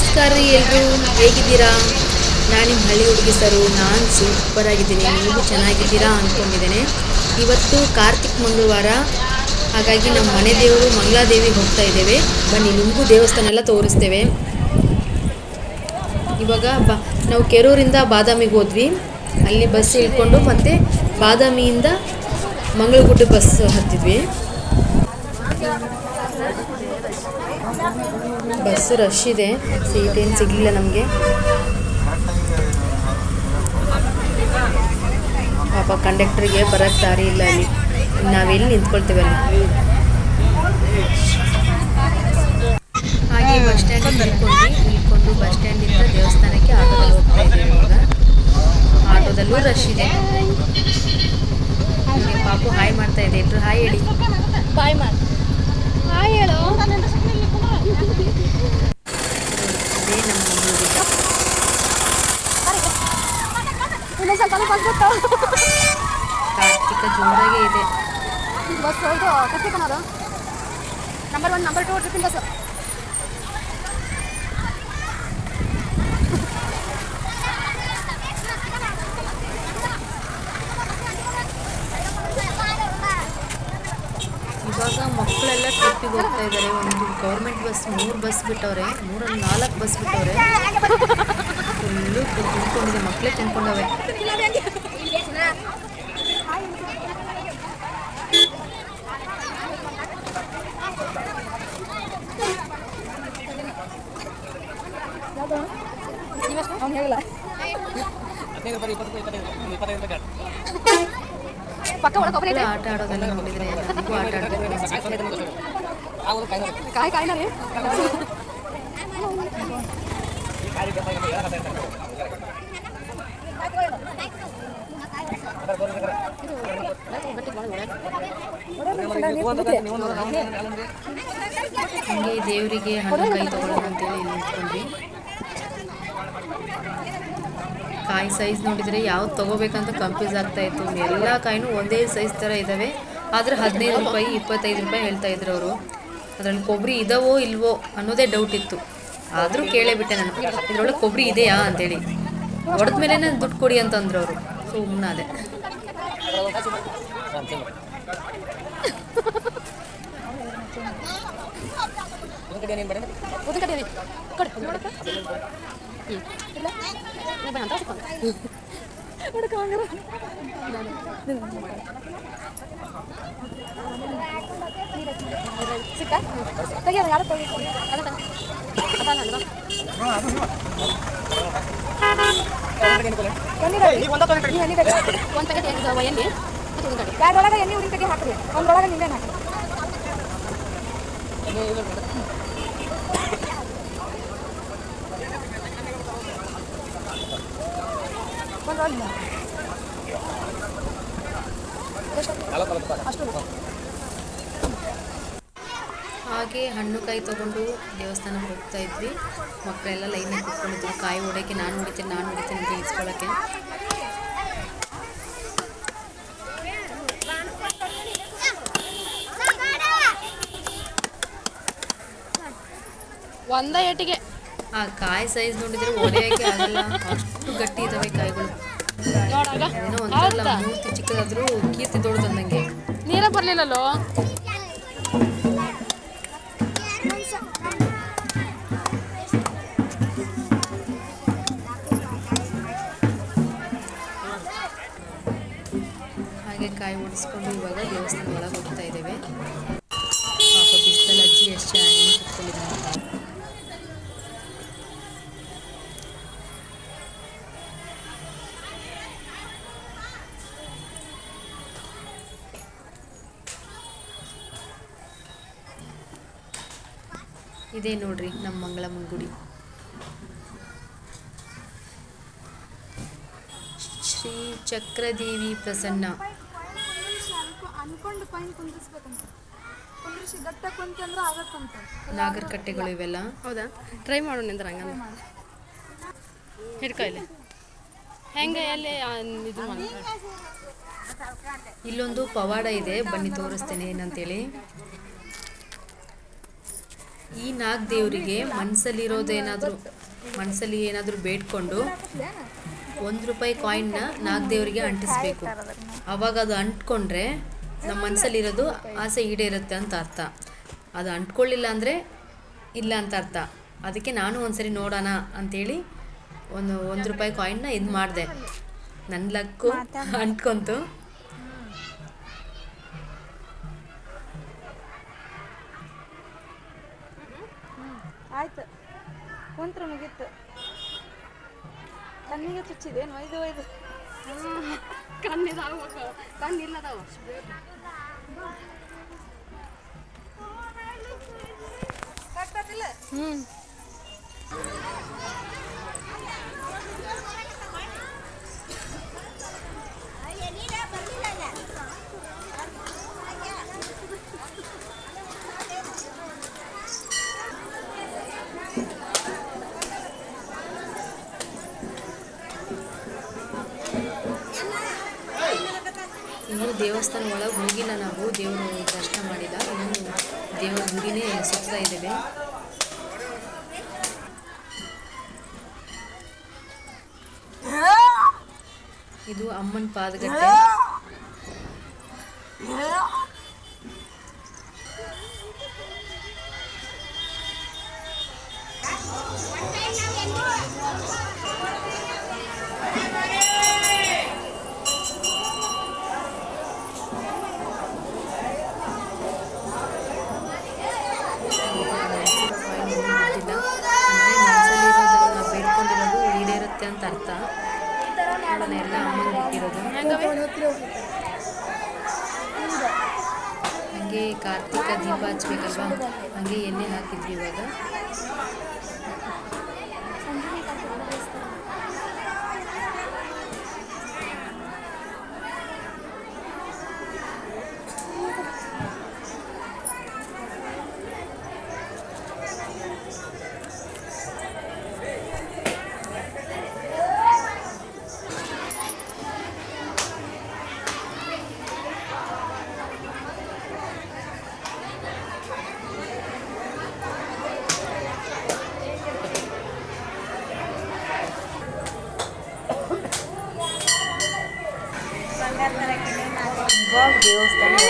ನಮಸ್ಕಾರ ರೀ ಎಲ್ಲರೂ ಹೇಗಿದ್ದೀರಾ? ನಾನು ನಿಮ್ಮ ಹಳ್ಳಿ ಹುಡುಗಿ ಸರು ನಾನು ಸೂಪರ್ ಆಗಿದ್ದೀನಿ. ನೀವು ಚೆನ್ನಾಗಿದ್ದೀರಾ ಅಂದ್ಕೊಂಡಿದ್ದೇನೆ ಇವತ್ತು ಕಾರ್ತಿಕ್ ಮಂಗಳವಾರ. ಹಾಗಾಗಿ ನಮ್ಮ ಮನೆ ದೇವರು ಮಂಗಳಾದೇವಿಗೆ ಹೋಗ್ತಾ ಇದ್ದೇವೆ. ಬನ್ನಿ, ನಿಮಗೂ ದೇವಸ್ಥಾನ ಎಲ್ಲ ತೋರಿಸ್ತೇವೆ. ಇವಾಗ ಬ, ನಾವು ಕೆರೂರಿಂದ ಬಾದಾಮಿಗೆ ಹೋದ್ವಿ. ಅಲ್ಲಿ ಬಸ್ ಇಳ್ಕೊಂಡು ಮತ್ತೆ ಬಾದಾಮಿಯಿಂದ ಮಂಗಳಗುಡ್ಡ ಬಸ್ ಹತ್ತಿದ್ವಿ. ಬಸ್ ರಶ್ ಇದೆ. ಸೀಟ್ ಏನು ಸಿಗಲಿಲ್ಲ ನಮಗೆ. ಪಾಪ ಕಂಡಕ್ಟರ್ಗೆ ಬರೋಕ್ಕೆ ದಾರಿ ಇಲ್ಲ ಅಲ್ಲಿ. ನಾವೆಲ್ಲಿ ನಿಂತ್ಕೊಳ್ತೇವೆ ಅಲ್ಲಿ? ಹಾಗೆ ಬಸ್ ಸ್ಟ್ಯಾಂಡ್ ನಿಂತ್ಕೊಂಡು ನಿಂತ್ಕೊಂಡು ಬಸ್ ಸ್ಟ್ಯಾಂಡಿಂದ ದೇವಸ್ಥಾನಕ್ಕೆ ಆಟೋದಲ್ಲಿ ಹೋಗ್ತಾ ಇದ್ದೀವಿ ಇವಾಗ. ಆಟೋದಲ್ಲೂ ರಶ್ ಇದೆ. ಪಾಪು, ಹಾಯ್ ಮಾಡ್ತಾ ಇದೆ. ಇಬ್ರು ಹಾಯ್ ಹೇಳಿ. ಬಾಯ್ ಮಾಡಿ. ಹಾಯ್ ಹೇಳು. ಕಾರ್ತಿಕ ಜೋರಾಗೆ ಇದೆ. ಬಸ್ ಇದು ಕತ್ತಿಕನದು ನಂಬರ್ ಒನ್ ನಂಬರ್ ಟು ಟ್ರಿಪಿನ್ ಬಸ್ ಇವಾಗ ಮಕ್ಕಳೆಲ್ಲ ಹೋಗ್ತಾ ಇದ್ದಾರೆ. ಒಂದು ಗೌರ್ಮೆಂಟ್ ಬಸ್ ಮೂರು ಬಸ್ ಬಿಟ್ಟವ್ರೆ. ಮೂರಲ್ಲಿ ನಾಲ್ಕು ಬಸ್ ಬಿಟ್ಟವ್ರೆ. ಫುಲ್ಲು ತಿನ್ಕೊಂಡಿದೆ. ಮಕ್ಕಳೇ ತಿನ್ಕೊಂಡವೆ ಅವ್ನು ಹೇಳಿಲ್ಲ ಪಕ್ಕ ಒಳಗೆ ಒಬ್ಬರೇ ಮಕ್ಕಳು ಆಟ ಆಡೋದೆಲ್ಲ ನೋಡಿದ್ರೆ ನನಗೂ ಆಟ ಆಡಬೇಕು ಹಂಗೆ ದೇವರಿಗೆ ಹಣ್ಣು ಕೈ ತಗೊಳ್ಳೋಣ ಅಂತೇಳಿ ಇಲ್ಲಿ ನಿಂತ್ಕೊಂಡ್ವಿ. ಕಾಯಿ ಸೈಜ್ ನೋಡಿದರೆ ಯಾವ್ದು ತಗೋಬೇಕಂತ ಕನ್ಫ್ಯೂಸ್ ಆಗ್ತಾ ಇತ್ತು. ಎಲ್ಲ ಕಾಯಿನೂ ಒಂದೇ ಸೈಜ್ ಥರ ಇದ್ದಾವೆ ಆದ್ರೆ ಹದಿನೈದು ರೂಪಾಯಿ ಇಪ್ಪತ್ತೈದು ರೂಪಾಯಿ ಹೇಳ್ತಾ ಇದ್ರು ಅವರು. ಅದರಲ್ಲಿ ಕೊಬ್ಬರಿ ಇದಾವೋ ಇಲ್ವೋ ಅನ್ನೋದೇ ಡೌಟ್ ಇತ್ತು. ಆದರೂ ಕೇಳೇ ಬಿಟ್ಟೆ ನಾನು. ಇದರೊಳಗೆ ಕೊಬ್ಬರಿ ಇದೆಯಾ ಅಂತೇಳಿ. ಹೊಡೆದ ಮೇಲೆ ದುಡ್ಡು ಕೊಡಿ ಅಂತಂದ್ರು ಅವರು. ಸುಮ್ಮನಾದೆ ಇಲ್ಲ ಸಿಕ್ಕ ತೆಗಿಯೋಣ ಯಾರು ಒಂದು ಪ್ಯಾಕೆಟ್ ಎಣ್ಣೆ ಎಣ್ಣೆ ಎಣ್ಣೆ ಒಂದ್ರೊಳಗೆ ನಿಂಬೆಹಣ್ಣು ಹಾಕ್ರಿ ಹಾಗೆ. ಹಣ್ಣು ಕಾಯಿ ತಗೊಂಡು ದೇವಸ್ಥಾನಕ್ಕೆ ಹೋಗ್ತಾ ಇದ್ವಿ. ಮಕ್ಕಳೆಲ್ಲ ಲೈನಾಗಿ ಕುತ್ಕೊಂಡಿದ್ವಿ ಕಾಯಿ ಹೊಡೆಯಕ್ಕೆ ನಾನು ಹೊಡಿತೀನಿ ನಾನು ಹೊಡಿತೀನಿ ಅಂತ ಇಸ್ಕೊಳ್ಳೋಕ್ಕೆ ಒಂದ ಏಟಿಗೆ ಆ ಕಾಯಿ ಸೈಜ್ ನೋಡಿದ್ರೆ ಒಡೆಯಕ್ಕೆ ಆಗಲ್ಲ. ಅಷ್ಟು ಗಟ್ಟಿ ಇದಾವೆ ಕಾಯಿಗಳು. ಏನೋ ಒಂಥರಲ್ಲ ಮೂರ್ತಿ ಚಿಕ್ಕದಾದ್ರೂ ಕೀರ್ತಿ ದೊಡ್ಡದಂದಂಗೆ ನೀರ ಬರ್ಲಿಲ್ಲಲ್ಲೋ? ಹಾಗೆ ಕಾಯಿ ಓಡಿಸ್ಕೊಂಡು ಇವಾಗ ದೇವಸ್ಥಾನ ಒಳಗೆ ಹೋಗ್ತಾ ಇದ್ದೇವೆ. ಇದೇ ನೋಡ್ರಿ ನಮ್ಮ ಮಂಗಳಮ್ಮನ ಗುಡಿ ಶ್ರೀ ಚಕ್ರದೇವಿ ಪ್ರಸನ್ನ. ನಾಗರಕಟ್ಟೆಗಳು ಇವೆಲ್ಲ. ಹೌದಾ? ಟ್ರೈ ಮಾಡೋಣ ಅಂದ್ರೆ ಹಂಗಲ್ಲ ಹಿಡ್ಕೊ ಇಲ್ಲಿ. ಹೆಂಗೆ ಎಲ್ಲಿ ಇದು ಮಾಡಿ. ಇಲ್ಲೊಂದು ಪವಾಡ ಇದೆ ಬನ್ನಿ ತೋರಿಸ್ತೇನೆ ಏನಂತೇಳಿ. ಈ ನಾಲ್ಕು ದೇವರಿಗೆ ಮನಸ್ಸಲ್ಲಿರೋದೇನಾದರೂ ಮನಸ್ಸಲ್ಲಿ ಏನಾದರೂ ಬೇಡ್ಕೊಂಡು ಒಂದು ರೂಪಾಯಿ ಕಾಯಿನ್ನ ನಾಲ್ಕು ದೇವರಿಗೆ ಅಂಟಿಸ್ಬೇಕು. ಅವಾಗ ಅದು ಅಂಟ್ಕೊಂಡ್ರೆ ನಮ್ಮ ಮನಸ್ಸಲ್ಲಿರೋದು ಆಸೆ ಈಡೇರುತ್ತೆ ಅಂತ ಅರ್ಥ. ಅದು ಅಂಟ್ಕೊಳ್ಳಿಲ್ಲ ಅಂದರೆ ಇಲ್ಲ ಅಂತ ಅರ್ಥ. ಅದಕ್ಕೆ ನಾನು ಒಂದ್ಸರಿ ನೋಡೋಣ ಅಂಥೇಳಿ ಒಂದು ಒಂದು ರೂಪಾಯಿ ಕಾಯಿನ್ನ ಇದು ಮಾಡಿದೆ ನನ್ನ ಲಕ್ಕು ಅಂಟ್ಕೊಂತು. ಆಯ್ತು. ಕುಂತ್ರ ಮುಗಿತ್ತು ಕಣ್ಣಿಗೆ ಚುಚ್ಚಿದೇನು ಒಯ್ದು ಒಯ್ದು ಕಣ್ಣಿದಾವ ಕಣ್ಣಿಲ್ಲದಾವ. ಕಟ್ಟತಿಲ್ಲ ಹ್ಞೂ ಇನ್ನೂ ದೇವಸ್ಥಾನ ಒಳಗೆ ಹೋಗಿಲ್ಲ ನಾವು ದೇವರು ದರ್ಶನ ಮಾಡಿಲ್ಲ ಇನ್ನೂ ದೇವರ ಗುಡಿನೇ ಸುತ್ತಾ ಇದ್ದೇವೆ. ಇದು ಅಮ್ಮನ ಪಾದಗಟ್ಟೆ ಗೊತ್ತಿಲ್ಲ ಅಂದರೆ ಮನಸ್ಸಲ್ಲಿರೋದೆಲ್ಲ ನಾವು ಬೇಡ್ಕೊಂಡಿರೋದು ಈಡೇರುತ್ತೆ ಅಂತ ಅರ್ಥ. ನೋಡೋಣ ಎಲ್ಲ ಅಮ್ಮನ ಕಾರ್ತಿಕ ದೀಪ ಹಚ್ಬೇಕಲ್ವಾ ಹಂಗೆ ಎಣ್ಣೆ ಹಾಕಿದ್ವಿ ಇವಾಗ? ಇವಾಗ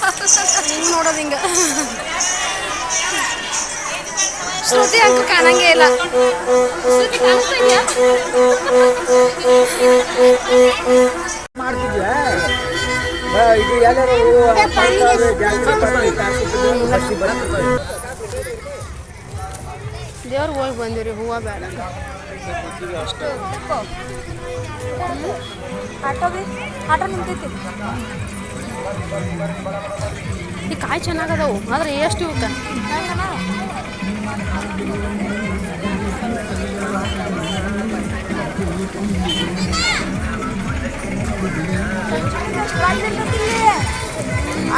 ಹಿಂಗೆ ನೋಡೋದು ಹಿಂಗೆ ಶ್ರುತಿ ಅಂಕ ಕಾಣಂಗೇ ಇಲ್ಲ ಮಾಡ್ತಿದ್ಯಾ ಇದು ಎಲ್ಲರೂ. ದೇವ್ರಿಗೆ ಹೋಗಿ ಬಂದಿರಿ ಹೂವು ಬೇಡ ಆಟೋ ಬಿ ಆಟೋ ನಿಂತೈತಿ ಈ ಕಾಯಿ ಚೆನ್ನಾಗದವು ಆದ್ರೆ ಎಷ್ಟು ಇವಕ್ಕೆ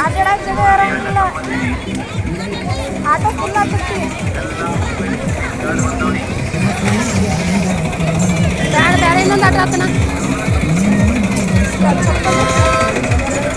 ಆಟಾಡಕ್ ಜಗ ಇರಂಗಿಲ್ಲ ಆಟೋ ಫುಲ್ ಆಗ್ತೈತಿ ಬೇಡ ಬೇಡ ಇನ್ನೊಂದು ಆಟ ಆತನ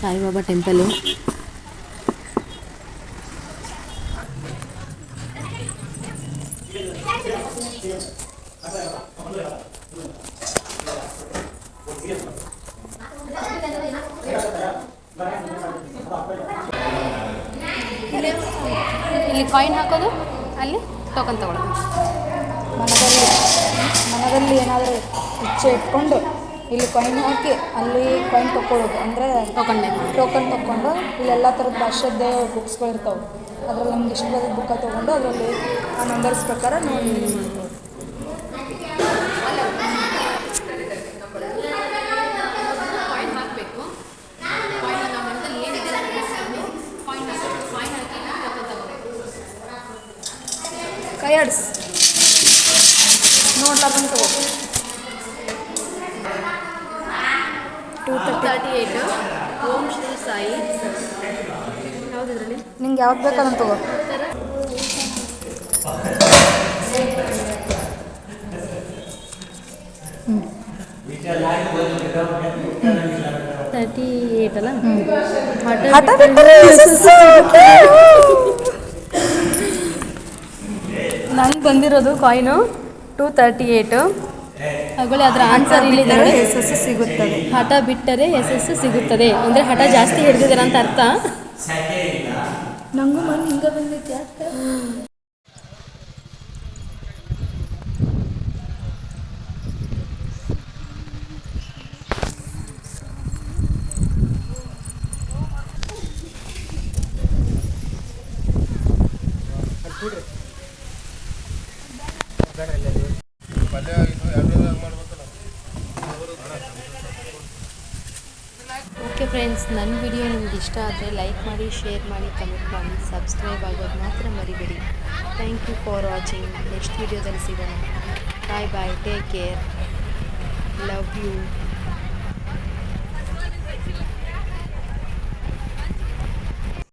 Saibaba temple ಇಲ್ಲಿ ಕಾಯಿನ್ ಹಾಕೋದು ಅಲ್ಲಿ ಟೋಕನ್ ತಗೊಳ್ಳೋದು. ಮನದಲ್ಲಿ ಮನದಲ್ಲಿ ಏನಾದರೂ ಇಚ್ಛೆ ಇಟ್ಕೊಂಡು ಇಲ್ಲಿ ಕಾಯಿನ್ ಹಾಕಿ ಅಲ್ಲಿ ಕಾಯಿನ್ ತಗೊಳ್ಳೋದು ಅಂದರೆ ಟೋಕನ್ ಟೋಕನ್ ಇಲ್ಲಿ ಎಲ್ಲ ಥರದ ಭಾಷೆದ್ದೇ ಬುಕ್ಸ್ಗಳು ಇರ್ತಾವೆ. ಅದರಲ್ಲಿ ನಮ್ಗೆ ಇಷ್ಟ ಬರೋದು ಬುಕ್ಕ ತೊಗೊಂಡು ಅದರಲ್ಲಿ ಆ ನಂಬರ್ಸ್ ಪ್ರಕಾರ ನೋಡಿ ಮಾಡ್ತೀವಿ ಹಾಕಬೇಕು ನೋಡ್ಲಾ ಬಂದು ಮನದಲ್ಲಿ ತರ್ಟಿ ಏಯ್ಟ್ ಓಂ ಶ್ರೀ ಸಾಯಿ. ಯಾವುದಿದ್ರಲ್ಲಿ ನಿಂಗೆ ಯಾವ್ದು ಬೇಕು ಅದನ್ನು ತಗೋ. ತರ್ಟಿ ಏಯ್ಟ್ ಅಲ್ಲ? ಹಠ ನಂಗೆ ಬಂದಿರೋದು ಕಾಯಿನು ಟೂ ತರ್ಟಿ ಏಯ್ಟು ಹಾಗೊಳ್ಳಿ ಅದರ ಆನ್ಸರ್ ಇಲ್ಲಿದೆ ಯಶಸ್ಸು ಸಿಗುತ್ತದೆ. ಹಠ ಬಿಟ್ಟರೆ ಯಶಸ್ಸು ಸಿಗುತ್ತದೆ. ಅಂದರೆ ಹಠ ಜಾಸ್ತಿ ಹಿಡಿದಿದ್ದಾರೆ ಅಂತ ಅರ್ಥ? ನಂಗೂ ಮನೆ ಹಿಂಗೆ ಬಂದೈತಿ ಯಾಕೆ? ಓಕೆ ಫ್ರೆಂಡ್ಸ್, ನನ್ನ ವಿಡಿಯೋ ನಿಮ್ಗೆ ಇಷ್ಟ ಆದರೆ ಲೈಕ್ ಮಾಡಿ, ಶೇರ್ ಮಾಡಿ, ಕಮೆಂಟ್ ಮಾಡಿ, ಸಬ್ಸ್ಕ್ರೈಬ್ ಆಗೋದು ಮಾತ್ರ ಮರಿಬೇಡಿ. Thank you for watching next ವಿಡಿಯೋದಲ್ಲಿ ಸಿಗೋಣ. Bye bye take care love you